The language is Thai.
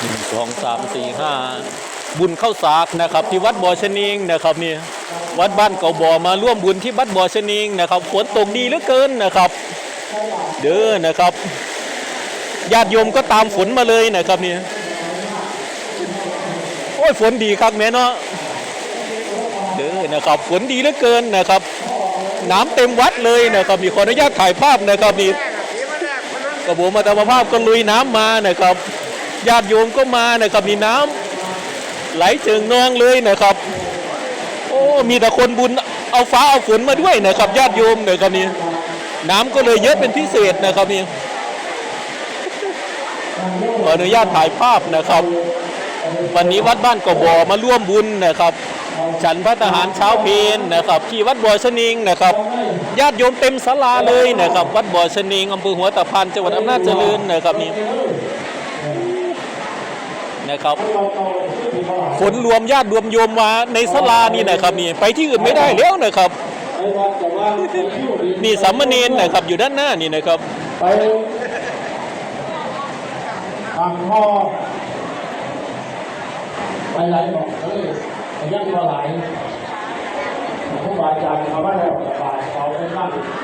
หนึ่งสองสามสี่ห้าบุญเข้าสากนะครับ ที่วัดบ่อชนิงนะครับนี่วัดบ้านเก่าบ่อมาร่วมบุญที่วัดบ่อชนิงนะครับฝนตกดีเหลือเกินนะครับ เด้อนะครับญาติโยมก็ตามฝนมาเลยนะครับนี่โอ้ยฝนดีครับแม่เนาะเด้อนะครับฝนดีเหลือเกินนะครับ น้ำเต็มวัดเลยนะครับมีขออนุญาตถ่ายภาพนะครับนี่กระผมมาตามภาพก็ลุยน้ำมานะครับ ญาติโยมก็มานะครับมีน้ำไหลเจิงนองเลยนะครับ โอ้มีแต่คนบุญเอาฟ้าเอาฝนมาด้วยนะครับญาติโยมนะครับนี่น้ำก็เลยเยอะเป็นพิเศษนะครับนี่ขออนุญาตถ่ายภาพนะครับ วันนี้วัดบ้านกบอมาร่วมบุญนะครับ ฉันพระทหารเช้าเพลนะครับ ที่วัดบ่อชะนิงนะครับ ญาติโยมเต็มศาลาเลยนะครับ วัดบ่อชะนิงอำเภอหัวตะพานจังหวัดอำนาจเจริญนะครับนี่ นะครับฝนรวมญาติรวมโยมมาในศาลานี่นะครับนี่ไปที่อื่นไม่ได้แล้วนะครับนี่สามเณรนะครับอยู่ด้านหน้านี่นะครับไปทางพ่อไปไหลบอกเฮ้ยไอ้ยังก็ไหลผู้บาอาจารย์เขาว่าแล้วบาดเขาไปบ้าง